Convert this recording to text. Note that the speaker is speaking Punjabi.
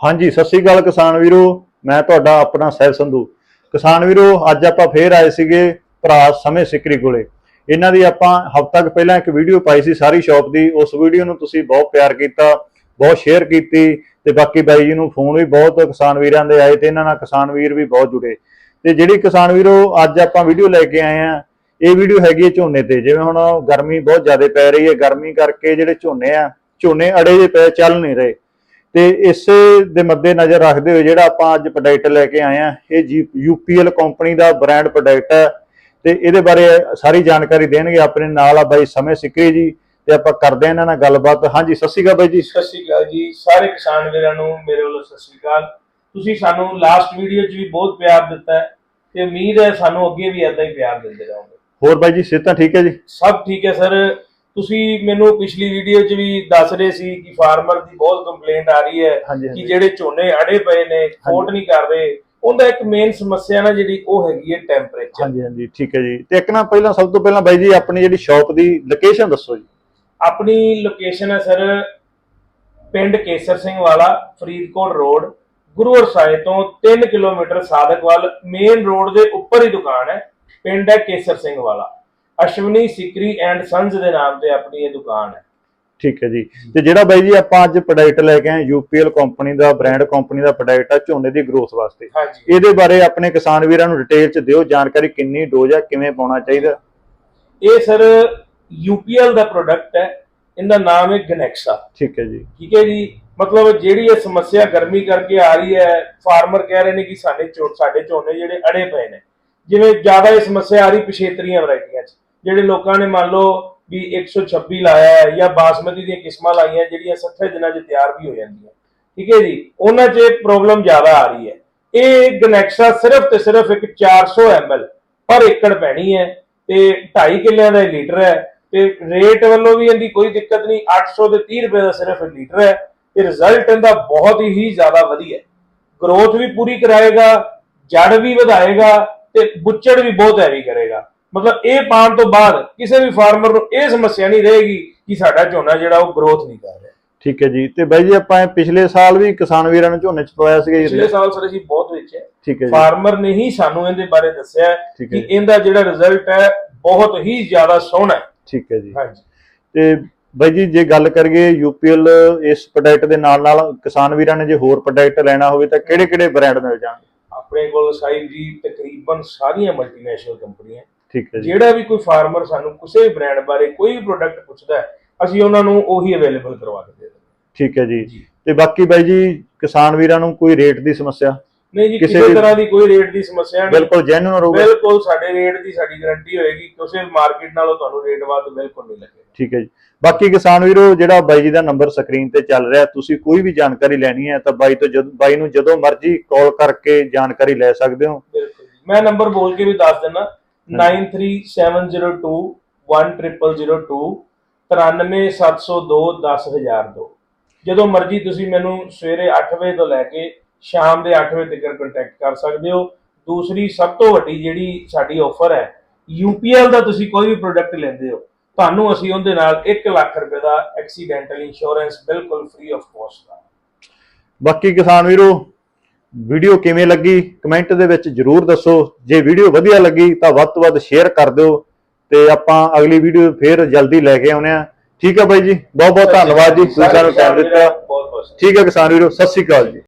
ਹਾਂਜੀ, ਸਤਿ ਸ੍ਰੀ ਅਕਾਲ ਕਿਸਾਨ ਵੀਰੋ, ਮੈਂ ਤੁਹਾਡਾ ਆਪਣਾ ਸਹਿਬ ਸੰਧੂ। ਕਿਸਾਨ ਵੀਰੋ, ਅੱਜ ਆਪਾਂ ਫੇਰ ਆਏ ਸੀਗੇ ਭਰਾ ਸਮੇਂ ਸਿਕਰੀ ਕੋਲੇ। ਇਹਨਾਂ ਦੀ ਆਪਾਂ ਹਫ਼ਤਾ ਕੁ ਪਹਿਲਾਂ ਇੱਕ ਵੀਡੀਓ ਪਾਈ ਸੀ ਸਾਰੀ ਸ਼ਾਪ ਦੀ। ਉਸ ਵੀਡੀਓ ਨੂੰ ਤੁਸੀਂ ਬਹੁਤ ਪਿਆਰ ਕੀਤਾ, ਬਹੁਤ ਸ਼ੇਅਰ ਕੀਤੀ ਤੇ ਬਾਕੀ ਬਾਈ ਜੀ ਨੂੰ ਫੋਨ ਵੀ ਬਹੁਤ ਕਿਸਾਨ ਵੀਰਾਂ ਦੇ ਆਏ ਤੇ ਇਹਨਾਂ ਨਾਲ ਕਿਸਾਨ ਵੀਰ ਵੀ ਬਹੁਤ ਜੁੜੇ। ਤੇ ਜਿਹੜੀ ਕਿਸਾਨ ਵੀਰੋ, ਅੱਜ ਆਪਾਂ ਵੀਡੀਓ ਲੈ ਕੇ ਆਏ ਆ ਇਹ ਵੀਡੀਓ ਹੈਗੀ ਹੈ ਝੋਨੇ ਤੇ। ਜਿਵੇਂ ਹੁਣ ਗਰਮੀ ਬਹੁਤ ਜ਼ਿਆਦਾ ਪੈ ਰਹੀ ਹੈ, ਗਰਮੀ ਕਰਕੇ ਜਿਹੜੇ ਝੋਨੇ ਆ, ਝੋਨੇ ਅੜੇ ਜਿਹੇ ਪਏ, ਚੱਲ ਨਹੀਂ ਰਹੇ। ਤੇ ਇਸੇ ਦੇ ਮੱਦੇ ਨਜ਼ਰ ਰੱਖਦੇ ਹੋਏ ਜਿਹੜਾ ਆਪਾਂ ਅੱਜ ਪ੍ਰੋਡਕਟ ਲੈ ਕੇ ਆਏ ਆ ਇਹ ਯੂਪੀਐਲ ਕੰਪਨੀ ਦਾ ਬ੍ਰਾਂਡ ਪ੍ਰੋਡਕਟ ਹੈ ਤੇ ਇਹਦੇ ਬਾਰੇ ਸਾਰੀ ਜਾਣਕਾਰੀ ਦੇਣਗੇ ਆਪਣੇ ਨਾਲ ਆ ਬਾਈ ਸਮੇਂ ਸਿੱਕੇ ਜੀ ਤੇ ਆਪਾਂ ਕਰਦੇ ਆ ਇਹਨਾਂ ਨਾਲ ਗੱਲਬਾਤ। ਹਾਂਜੀ ਸਤਿ ਸ਼੍ਰੀ ਅਕਾਲ ਬਾਈ ਜੀ। ਸਤਿ ਸ਼੍ਰੀ ਅਕਾਲ ਜੀ ਸਾਰੇ ਕਿਸਾਨ ਵੀਰਾਂ ਨੂੰ ਮੇਰੇ ਵੱਲੋਂ ਸਤਿ ਸ਼੍ਰੀ ਅਕਾਲ। ਤੁਸੀਂ ਸਾਨੂੰ ਲਾਸਟ ਵੀਡੀਓ 'ਚ ਵੀ ਬਹੁਤ ਪਿਆਰ ਦਿੱਤਾ ਹੈ ਤੇ ਉਮੀਦ ਹੈ ਸਾਨੂੰ ਅੱਗੇ ਵੀ ਏਦਾਂ ਹੀ ਪਿਆਰ ਦਿੰਦੇ ਰਹੋਗੇ। ਹੋਰ ਬਾਈ ਜੀ ਸਿਹਤਾਂ ਠੀਕ ਹੈ ਜੀ? ਸਭ ਠੀਕ ਹੈ ਸਰ। ਤੁਸੀਂ ਮੈਨੂੰ ਪਿਛਲੀ ਵੀਡੀਓ 'ਚ ਵੀ ਦੱਸ ਰਹੇ ਸੀ ਕਿ ਫਾਰਮਰ ਦੀ ਬਹੁਤ ਕੰਪਲੇਂਟ ਆ ਰਹੀ ਹੈ ਕਿ ਜਿਹੜੇ ਝੋਨੇ ਅੜੇ ਪਏ ਨੇ ਕੋਟ ਨਹੀਂ ਕਰ ਰਹੇ। ਉਹਦਾ ਇੱਕ ਮੇਨ ਸਮੱਸਿਆ ਨਾ ਜਿਹੜੀ ਉਹ ਹੈਗੀ ਹੈ ਟੈਂਪਰੇਚਰ ਹਾਂਜੀ ਹਾਂਜੀ ਠੀਕ ਹੈ ਜੀ। ਤੇ ਇੱਕ ਨਾ ਪਹਿਲਾਂ ਸਭ ਤੋਂ ਪਹਿਲਾਂ ਬਾਈ ਜੀ ਆਪਣੀ ਜਿਹੜੀ ਸ਼ਾਪ ਦੀ ਲੋਕੇਸ਼ਨ ਦੱਸੋ ਜੀ। ਆਪਣੀ ਲੋਕੇਸ਼ਨ ਹੈ ਸਰ ਪਿੰਡ ਕੇਸਰ ਸਿੰਘ ਵਾਲਾ ਫਰੀਦਕੋਟ ਰੋਡ ਗੁਰੂ ਸਾਹਿਬ ਤੋਂ 3 ਕਿਲੋਮੀਟਰ ਸਾਦਕਵਾਲ ਮੇਨ ਰੋਡ ਦੇ ਉੱਪਰ ਹੀ ਦੁਕਾਨ ਹੈ ਪਿੰਡ ਹੈ ਕੇਸਰ ਸਿੰਘ ਵਾਲਾ। ਅਸ਼ਵਨੀ ਸਿਕਰੀ ਐਂਡ ਸੰਸ ਦੇ ਨਾਮ ਤੇ ਆਪਣੀ ਇਹ ਦੁਕਾਨ ਹੈ। ਠੀਕ ਹੈ ਜੀ। ਤੇ ਜਿਹੜਾ ਬਾਈ ਜੀ ਆਪਾਂ ਅੱਜ ਪ੍ਰੋਡਕਟ ਲੈ ਕੇ ਆਏ ਯੂਪੀਐਲ ਕੰਪਨੀ ਦਾ ਬ੍ਰਾਂਡ ਕੰਪਨੀ ਦਾ ਪ੍ਰੋਡਕਟ ਆ ਝੋਨੇ ਦੀ ਗਰੋਥ ਵਾਸਤੇ। ਹਾਂਜੀ। ਇਹਦੇ ਬਾਰੇ ਆਪਣੇ ਕਿਸਾਨ ਵੀਰਾਂ ਨੂੰ ਡਿਟੇਲ ਚ ਦਿਓ ਜਾਣਕਾਰੀ ਕਿੰਨੀ ਡੋਜ਼ ਆ ਕਿਵੇਂ ਪਾਉਣਾ ਚਾਹੀਦਾ। ਇਹ ਸਰ UPL ਦਾ ਪ੍ਰੋਡਕਟ ਹੈ ਇਹਦਾ ਨਾਮ ਹੈ ਗਨੈਕਸਾ ਠੀਕ ਹੈ ਜੀ। ਠੀਕ ਹੈ ਜੀ? ਮਤਲਬ ਜਿਹੜੀ ਇਹ ਸਮੱਸਿਆ ਗਰਮੀ ਕਰਕੇ ਆ ਰਹੀ ਹੈ ਫਾਰਮਰ ਕਹਿ ਰਹੇ ਨੇ ਕਿ ਸਾਡੇ ਝੋ ਸਾਡੇ ਝੋਨੇ ਜਿਹੜੇ ਅੜੇ ਪਏ ਨੇ। ਜਿਵੇਂ ਜ਼ਿਆਦਾ ਇਹ ਸਮੱਸਿਆ ਆ ਰਹੀ ਪਿਛੇਤਰੀਆਂ ਵੈਰਾਈਟੀਆਂ 'ਚ। ਜਿਹੜੇ ਲੋਕਾਂ ਨੇ ਮੰਨ ਲਓ ਵੀ 126 ਲਾਇਆ ਹੈ ਜਾਂ ਬਾਸਮਤੀ ਦੀਆਂ ਕਿਸਮਾਂ ਲਾਈਆਂ, ਜਿਹੜੀਆਂ 60 ਦਿਨਾਂ 'ਚ ਤਿਆਰ ਵੀ ਹੋ ਜਾਂਦੀਆਂ। ਠੀਕ ਹੈ ਜੀ? ਉਹਨਾਂ 'ਚ ਪ੍ਰੋਬਲਮ ਜ਼ਿਆਦਾ ਆ ਰਹੀ ਹੈ। ਇਹ ਗਨੈਕਸਾ ਸਿਰਫ ਤੇ ਸਿਰਫ ਇੱਕ 400 ml ਪਰ ਏਕੜ ਪੈਣੀ ਹੈ ਤੇ 2.5 ਕਿੱਲਿਆਂ ਦਾ ਲੀਟਰ ਹੈ ਤੇ ਰੇਟ ਵੱਲੋਂ ਵੀ ਇਹਦੀ ਕੋਈ ਦਿੱਕਤ ਨਹੀਂ 800 ਤੇ 30 ਰੁਪਏ ਦਾ ਸਿਰਫ ਲੀਟਰ ਹੈ ਤੇ ਰਿਜ਼ਲਟ ਇਹਦਾ ਬਹੁਤ ਹੀ ਜ਼ਿਆਦਾ ਵਧੀਆ ਗਰੋਥ ਵੀ ਪੂਰੀ ਕਰਾਏਗਾ ਜੜ ਵੀ ਵਧਾਏਗਾ ਤੇ ਬੁੱਚੜ ਵੀ ਬਹੁਤ ਹੈਵੀ ਕਰੇਗਾ। ਮਤਲਬ ਇਹ ਪਾਣ ਤੋਂ ਬਾਅਦ ਕਿਸੇ ਵੀ ਫਾਰਮਰ ਨੂੰ ਇਹ ਸਮੱਸਿਆ ਨਹੀਂ ਰਹੇਗੀ ਕਿ ਸਾਡਾ ਝੋਨਾ ਜਿਹੜਾ ਉਹ ਗਰੋਥ ਨਹੀਂ ਕਰ ਰਿਹਾ। ਠੀਕ ਹੈ ਜੀ। ਤੇ ਬਾਈ ਜੀ ਆਪਾਂ ਪਿਛਲੇ ਸਾਲ ਵੀ ਕਿਸਾਨ ਵੀਰਾਂ ਨੂੰ ਝੋਨੇ ਚ ਪਵਾਇਆ ਸੀਗਾ ਜੀ ਪਿਛਲੇ ਸਾਲ ਸਰ ਅਸੀਂ ਬਹੁਤ ਵੇਚਿਆ ਠੀਕ ਹੈ ਜੀ। ਫਾਰਮਰ ਨੇ ਹੀ ਸਾਨੂੰ ਇਹਦੇ ਬਾਰੇ ਦੱਸਿਆ ਕਿ ਇਹਦਾ ਜਿਹੜਾ ਰਿਜ਼ਲਟ ਹੈ ਬਹੁਤ ਹੀ ਜ਼ਿਆਦਾ ਸੋਹਣਾ ਹੈ। ਠੀਕ ਹੈ ਜੀ। ਹਾਂਜੀ। ਤੇ ਬਾਈ ਜੀ ਜੇ ਗੱਲ ਕਰੀਏ ਯੂਪੀਐਲ ਇਸ ਪ੍ਰੋਡਕਟ ਦੇ ਨਾਲ ਨਾਲ ਕਿਸਾਨ ਵੀਰਾਂ ਨੇ ਜੇ ਹੋਰ ਪ੍ਰੋਡਕਟ ਲੈਣਾ ਹੋਵੇ ਤਾਂ ਕਿਹੜੇ ਕਿਹੜੇ ਬ੍ਰਾਂਡ ਮਿਲ ਜਾਣਗੇ? ਆਪਣੇ ਕੋਲ ਸਾਹਿਬ ਜੀ ਤਕਰੀਬਨ ਸਾਰੀਆਂ ਮਲਟੀਨੈਸ਼ਨਲ ਕੰਪਨੀਆਂ ਠੀਕ ਹੈ ਜੀ। ਜਿਹੜਾ ਵੀ ਕੋਈ ਫਾਰਮਰ ਸਾਨੂੰ ਕਿਸੇ ਵੀ ਬ੍ਰਾਂਡ ਬਾਰੇ ਕੋਈ ਵੀ ਪ੍ਰੋਡਕਟ ਪੁੱਛਦਾ ਹੈ ਅਸੀਂ ਉਹਨਾਂ ਨੂੰ ਉਹੀ ਅਵੇਲੇਬਲ ਕਰਵਾ ਕੇ ਦੇ ਦਿੰਦੇ ਠੀਕ ਹੈ ਜੀ। ਤੇ ਬਾਕੀ ਬਾਈ ਜੀ ਕਿਸਾਨ ਵੀਰਾਂ ਨੂੰ ਕੋਈ ਰੇਟ ਦੀ ਸਮੱਸਿਆ? ਨਹੀਂ ਜੀ ਕਿਸੇ ਤਰ੍ਹਾਂ ਦੀ ਕੋਈ ਰੇਟ ਦੀ ਸਮੱਸਿਆ ਨਹੀਂ। ਬਿਲਕੁਲ ਜੈਨੂਨ ਰਹੂਗਾ ਬਿਲਕੁਲ ਸਾਡੇ ਰੇਟ ਦੀ ਸਾਡੀ ਗਾਰੰਟੀ ਹੋਏਗੀ ਕਿਸੇ ਮਾਰਕੀਟ ਨਾਲੋਂ ਤੁਹਾਨੂੰ ਰੇਟ ਵੱਧ ਬਿਲਕੁਲ ਨਹੀਂ ਲੱਗੇਗਾ। ਠੀਕ ਹੈ ਜੀ। ਬਾਕੀ ਕਿਸਾਨ ਵੀਰੋ ਜਿਹੜਾ ਬਾਈ ਜੀ ਦਾ ਨੰਬਰ ਸਕਰੀਨ ਤੇ ਚੱਲ ਰਿਹਾ ਤੁਸੀਂ ਕੋਈ ਵੀ ਜਾਣਕਾਰੀ ਲੈਣੀ ਹੈ ਤਾਂ ਬਾਈ ਤੋਂ ਜਦ ਬਾਈ ਨੂੰ ਜਦੋਂ ਮਰਜ਼ੀ ਕਾਲ ਕਰਕੇ ਜਾਣਕਾਰੀ ਲੈ ਸਕਦੇ ਹੋ। ਬਿਲਕੁਲ ਜੀ। ਮੈਂ ਨੰਬਰ ਬੋਲ ਕੇ ਵੀ ਦੱਸ ਦਿੰਦਾ 93702 10002 93702 10002 ਜਦੋਂ ਮਰਜ਼ੀ ਤੁਸੀਂ ਮੈਨੂੰ ਸਵੇਰੇ 8 ਵਜੇ ਤੋਂ ਲੈ ਕੇ ਸ਼ਾਮ ਦੇ 8 ਵਜੇ ਤੱਕ ਕੰਟੈਕਟ ਕਰ ਸਕਦੇ ਹੋ। ਦੂਸਰੀ ਸਭ ਤੋਂ ਵੱਡੀ ਜਿਹੜੀ ਸਾਡੀ ਆਫਰ ਹੈ UPL ਦਾ ਤੁਸੀਂ ਕੋਈ ਵੀ ਪ੍ਰੋਡਕਟ ਲੈਂਦੇ ਹੋ ਤੁਹਾਨੂੰ ਅਸੀਂ ਉਹਦੇ ਨਾਲ 1 ਲੱਖ ਰੁਪਏ ਦਾ ਐਕਸੀਡੈਂਟਲ ਇੰਸ਼ੋਰੈਂਸ ਬਿਲਕੁਲ ਫ੍ਰੀ ਆਫ ਕੋਸਟ ਦਾ। ਬਾਕੀ ਕਿਸਾਨ ਵੀਰੋ ਵੀਡੀਓ ਕਿਵੇਂ ਲੱਗੀ? ਕਮੈਂਟ ਦੇ ਵਿੱਚ ਜਰੂਰ ਦੱਸੋ। ਜੇ ਵੀਡੀਓ ਵਧੀਆ ਲੱਗੀ ਤਾਂ ਵੱਧ ਤੋਂ ਵੱਧ ਸ਼ੇਅਰ ਕਰ ਦਿਓ ਤੇ ਆਪਾਂ ਅਗਲੀ ਵੀਡੀਓ ਫੇਰ ਜਲਦੀ ਲੈ ਕੇ ਆਉਨੇ ਆ ਠੀਕ ਹੈ ਬਾਈ ਜੀ? ਬਹੁਤ ਬਹੁਤ ਧੰਨਵਾਦ ਜੀ। ਤੁਸੀਂ ਸਾਨੂੰ ਟਾਈਮ ਦਿੱਤਾ। ਬਹੁਤ ਬਹੁਤ ਠੀਕ ਹੈ ਕਿਸਾਨ ਵੀਰੋ ਸਤਿ ਸ਼੍ਰੀ ਅਕਾਲ ਜੀ।